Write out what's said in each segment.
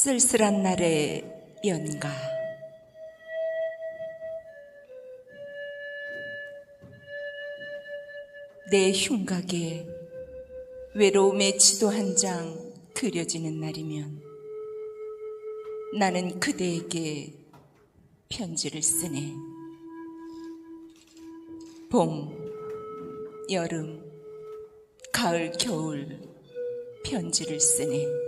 쓸쓸한 날의 연가 내 흉각에 외로움의 지도 한 장 그려지는 날이면 나는 그대에게 편지를 쓰네. 봄, 여름, 가을, 겨울 편지를 쓰네.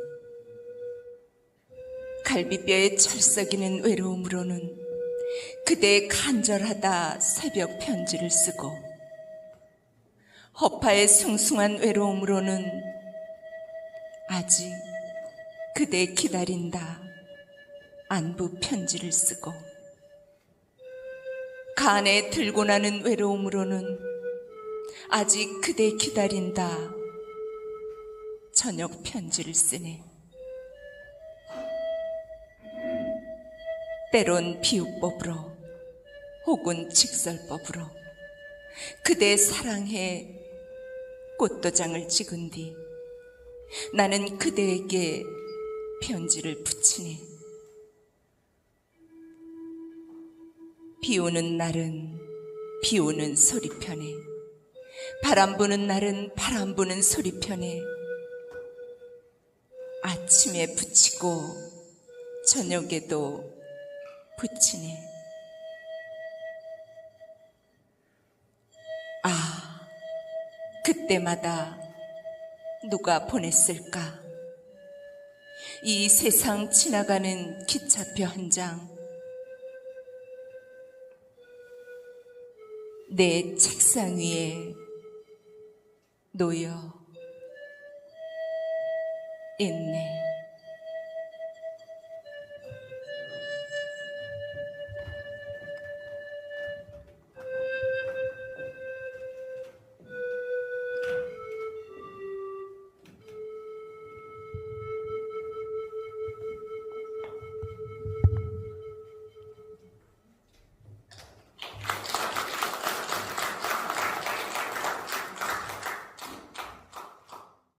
갈비뼈에 철썩이는 외로움으로는 그대의 간절하다 새벽 편지를 쓰고 허파의 숭숭한 외로움으로는 아직 그대 기다린다 안부 편지를 쓰고 간에 들고 나는 외로움으로는 아직 그대 기다린다 저녁 편지를 쓰네. 때론 비유법으로 혹은 직설법으로 그대 사랑해 꽃도장을 찍은 뒤 나는 그대에게 편지를 붙이네. 비 오는 날은 비 오는 소리편에 바람 부는 날은 바람 부는 소리편에 아침에 붙이고 저녁에도 붙이네. 아, 그때마다 누가 보냈을까? 이 세상 지나가는 기차표 한 장, 내 책상 위에 놓여 있네.